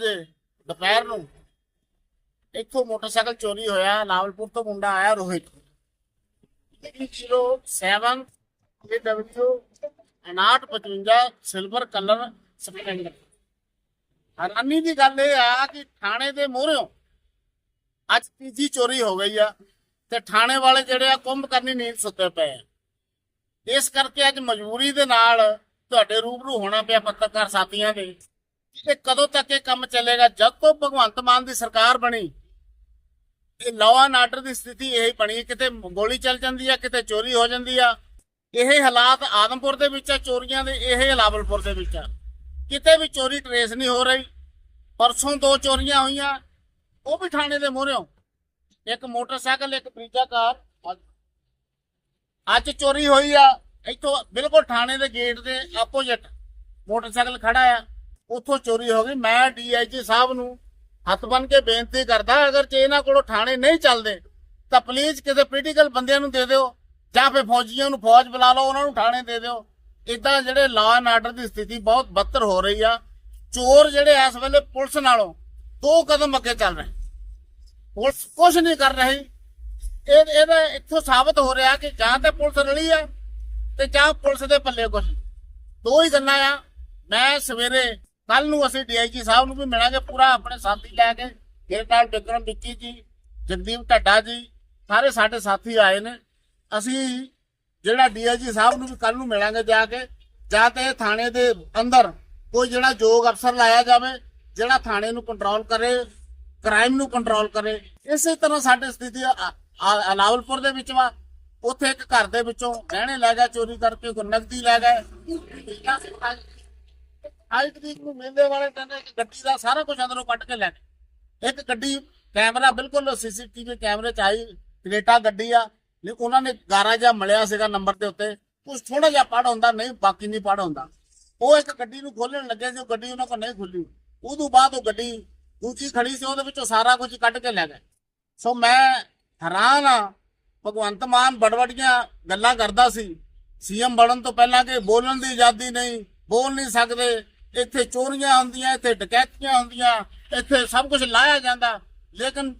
ਵਜੇ ਦੁਪਹਿਰ ਨੂੰ ਇੱਥੋਂ ਮੋਟਰਸਾਈਕਲ ਚੋਰੀ ਹੋਇਆ, ਲਾਵਲਪੁਰ ਤੋਂ ਮੁੰਡਾ ਆਇਆ Rohit. 7 AW 5955 silver colour Splendor ਹੈਰਾਨੀ ਦੀ ਗੱਲ ਇਹ ਆ ਕਿ ਥਾਣੇ ਦੇ ਮੋਹਰਿਓਂ ਅੱਜ ਤੀਜੀ ਚੋਰੀ ਹੋ ਗਈ ਆ ਤੇ ਥਾਣੇ ਵਾਲੇ ਜਿਹੜੇ ਆ ਕੁੰਭ ਕਰਨੀ ਨੀਂਦ ਸੁੱਤੇ ਪਏ ਆ। ਇਸ ਕਰਕੇ ਅੱਜ ਮਜਬੂਰੀ ਦੇ ਨਾਲ ਤੁਹਾਡੇ ਰੂਬਰੂ ਹੋਣਾ ਪਿਆ ਪੱਤਰਕਾਰ ਸਾਥੀਆਂ ਦੇ ਕਿ ਕਦੋਂ ਤੱਕ ਇਹ ਕੰਮ ਚੱਲੇਗਾ। ਜਦ ਤੋਂ ਭਗਵੰਤ ਮਾਨ ਦੀ ਸਰਕਾਰ ਬਣੀ, ਇਹ ਲਾਅ ਐਂਡ ਆਰਡਰ ਦੀ ਸਥਿਤੀ ਇਹੀ ਬਣੀ, ਕਿਤੇ ਗੋਲੀ ਚੱਲ ਜਾਂਦੀ ਆ, ਕਿਤੇ ਚੋਰੀ ਹੋ ਜਾਂਦੀ ਆ। ਇਹ ਹਾਲਾਤ ਆਦਮਪੁਰ ਦੇ ਵਿੱਚ ਆ, ਚੋਰੀਆਂ ਦੇ, ਇਹ ਲਾਵਲਪੁਰ ਦੇ ਵਿੱਚ ਆ। ਕਿਤੇ ਵੀ ਚੋਰੀ ਟਰੇਸ ਨਹੀਂ ਹੋ ਰਹੀ। ਪਰਸੋਂ ਦੋ ਚੋਰੀਆਂ ਹੋਈਆਂ, ਉਹ ਵੀ ਥਾਣੇ ਦੇ ਮੂਹਰਿਓਂ ਇੱਕ ਮੋਟਰਸਾਈਕਲ, ਇੱਕ ਬਰੀਜਾ ਕਾਰ। ਅੱਜ ਚੋਰੀ ਹੋਈ ਆ, ਇੱਥੋਂ ਬਿਲਕੁਲ ਥਾਣੇ ਦੇ ਗੇਟ ਦੇ ਆਪੋਜ਼ਿਟ ਮੋਟਰਸਾਈਕਲ ਖੜਾ ਆ। ਉੱਥੋਂ ਚੋਰੀ ਹੋ ਗਈ, ਮੈਂ ਡੀਆਈਜੀ ਸਾਹਿਬ ਨੂੰ ਹੱਥ ਬੰਨ ਕੇ ਬੇਨਤੀ ਕਰਦਾ, ਅਗਰ ਜੇ ਇਹਨਾਂ ਕੋਲੋਂ ਥਾਣੇ ਨਹੀਂ ਚੱਲਦੇ, ਤਾਂ ਪਲੀਜ਼ ਕਿਸੇ ਪੋਲੀਟੀਕਲ ਬੰਦਿਆਂ ਨੂੰ ਦੇ ਦਿਓ, ਜਾਂ ਫਿਰ ਫੌਜੀਆਂ ਨੂੰ ਫੌਜ ਬੁਲਾ ਲਓ, ਉਹਨਾਂ ਨੂੰ ਥਾਣੇ ਦੇ ਦਿਓ। ਇਦਾਂ ਜਿਹੜੇ ਲਾਅ ਐਂਡ ਆਰਡਰ ਦੀ ਸਥਿਤੀ ਬਹੁਤ ਬਦਤਰ ਹੋ ਰਹੀ ਆ। ਚੋਰ ਜਿਹੜੇ ਇਸ ਵੇਲੇ ਪੁਲਿਸ ਨਾਲੋਂ ਦੋ ਕਦਮ ਅੱਗੇ ਚੱਲ ਰਹੇ। ਪੁਲਿਸ ਕੁਝ ਨਹੀਂ ਕਰ ਰਹੀ। ਇਹ, ਇਹਦਾ ਇੱਥੋਂ ਸਾਬਤ ਹੋ ਰਿਹਾ ਕਿ ਜਾਂ ਤਾਂ ਪੁਲਿਸ ਰਲੀ ਆ, ਤੇ ਜਾਂ ਪੁਲਿਸ ਦੇ ਪੱਲੇ ਕੁਝ ਦੋ ਹੀ ਗੱਲਾਂ ਆ। ਮੈਂ ਸਵੇਰੇ ਕੱਲ ਨੂੰ ਅਸੀਂ ਡੀਆਈਜੀ ਸਾਹਿਬ ਨੂੰ ਵੀ ਮਿਲਾਂਗੇ ਪੂਰਾ ਆਪਣੇ ਸਾਥੀ ਲੈ ਕੇ ਮੇਰੇ ਨਾਲ ਵਿਕਰਮ ਵਿੱਕੀ ਜੀ, ਜਗਦੀਪ ਢੱਡਾ ਜੀ, ਸਾਰੇ ਸਾਡੇ ਸਾਥੀ ਆਏ ਨੇ। ਅਸੀਂ ਜਿਹੜਾ ਡੀਆਈਜੀ ਸਾਹਿਬ ਨੂੰ ਵੀ ਕੱਲ ਨੂੰ ਮਿਲਾਂਗੇ ਜਾ ਕੇ, ਜਾਂ ਤੇ ਥਾਣੇ ਦੇ ਅੰਦਰ ਕੋਈ ਜਿਹੜਾ ਯੋਗ ਅਫਸਰ ਲਾਇਆ ਜਾਵੇ, ਜਿਹੜਾ ਥਾਣੇ ਨੂੰ ਕੰਟਰੋਲ ਕਰੇ ਕ੍ਰਾਈਮ ਨੂੰ ਕੰਟਰੋਲ ਕਰੇ। ਇਸੇ ਤਰ੍ਹਾਂ ਸਾਡੇ ਸਥਿਤੀ ਆ- ਦੇ ਵਿੱਚ ਵਾ। ਉੱਥੇ ਇੱਕ ਘਰ ਦੇ ਵਿੱਚੋਂ ਗਹਿਣੇ ਲੈ ਗਿਆ, ਚੋਰੀ ਕਰਕੇ, ਕੋਈ ਨਕਦੀ ਲੈ ਗਏ ਅੱਜ ਤਰੀਕ ਨੂੰ ਮਿਲਦੇ ਵਾਲੇ ਕਹਿੰਦੇ ਕਿ ਗੱਡੀ ਦਾ ਸਾਰਾ ਕੁਝ ਅੰਦਰੋਂ ਕੱਢ ਕੇ ਲੈ ਗਏ ਇੱਕ ਗੱਡੀ ਕੈਮਰਾ ਬਿਲਕੁਲ ਸੀਸੀਟੀਵੀ ਕੈਮਰੇ ਚ ਆਈ ਕ੍ਰੇਟਾ ਗੱਡੀ ਆ ਨਹੀਂ ਉਹਨਾਂ ਨੇ ਗਾਰਾ ਜਿਹਾ ਮਲਿਆ ਸੀਗਾ ਨੰਬਰ ਦੇ ਉੱਤੇ। ਕੁਝ ਥੋੜਾ ਜਿਹਾ ਪੜ ਹੁੰਦਾ, ਨਹੀਂ ਬਾਕੀ ਨਹੀਂ ਪੜ ਹੁੰਦਾ। ਉਹ ਇੱਕ ਗੱਡੀ ਨੂੰ ਖੋਲਣ ਲੱਗੇ ਸੀ, ਉਹ ਗੱਡੀ ਉਹਨਾਂ ਕੋਲ ਨਹੀਂ ਖੁੱਲੀ। ਉਦੋਂ ਬਾਅਦ ਉਹ ਗੱਡੀ ਦੂਜੀ ਖੜੀ ਸੀ, ਉਹਦੇ ਵਿੱਚੋਂ ਸਾਰਾ ਕੁਝ ਕੱਢ ਕੇ ਲੈ ਗਏ। ਸੋ ਮੈਂ ਹੈਰਾਨ ਆ, ਭਗਵੰਤ ਮਾਨ ਬੜਵੜੀਆਂ ਗੱਲਾਂ ਕਰਦਾ ਸੀ। ਸੀਐਮ ਬਣਨ ਤੋਂ ਪਹਿਲਾਂ ਕਿ ਬੋਲਣ ਦੀ ਆਜ਼ਾਦੀ ਨਹੀਂ, ਬੋਲ ਨਹੀਂ ਸਕਦੇ। ਇੱਥੇ ਚੋਰੀਆਂ ਹੁੰਦੀਆਂ, ਇੱਥੇ ਡਕੈਤੀਆਂ ਹੁੰਦੀਆਂ, ਇੱਥੇ ਸਭ ਕੁਝ ਲਾਇਆ ਜਾਂਦਾ। ਲੇਕਿਨ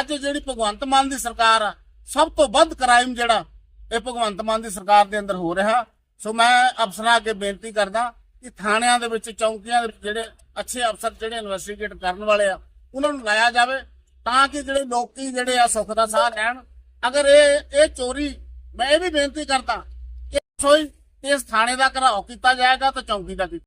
ਅੱਜ ਜਿਹੜੀ ਭਗਵੰਤ ਮਾਨ ਦੀ ਸਰਕਾਰ ਆ, ਸਭ ਤੋਂ ਵੱਧ ਕ੍ਰਾਈਮ ਜਿਹੜਾ, ਇਹ ਭਗਵੰਤ ਮਾਨ ਦੀ ਸਰਕਾਰ ਦੇ ਅੰਦਰ ਹੋ ਰਿਹਾ। ਸੋ ਮੈਂ ਅਫਸਰਾਂ ਅੱਗੇ ਬੇਨਤੀ ਕਰਦਾ ਕਿ ਥਾਣਿਆਂ ਦੇ ਵਿੱਚ, ਚੌਂਕੀਆਂ ਦੇ ਜਿਹੜੇ ਅੱਛੇ ਅਫਸਰ, ਜਿਹੜੇ ਇਨਵੈਸਟੀਗੇਟ ਕਰਨ ਵਾਲੇ ਆ, ਉਹਨਾਂ ਨੂੰ ਲਾਇਆ ਜਾਵੇ ਤਾਂ ਕਿ ਜਿਹੜੇ ਲੋਕੀ ਜਿਹੜੇ ਆ ਸੁੱਖ ਦਾ ਸਾਹ ਲੈਣ। ਅਗਰ ਇਹ ਇਹ ਚੋਰੀ, ਮੈਂ ਇਹ ਵੀ ਬੇਨਤੀ ਕਰਦਾ ਕਿ ਸੋਈ ਇਸ ਥਾਣੇ ਦਾ ਘਰਾਓ ਕੀਤਾ ਜਾਏਗਾ ਤਾਂ ਚੌਂਕੀ ਦਾ ਕੀਤਾ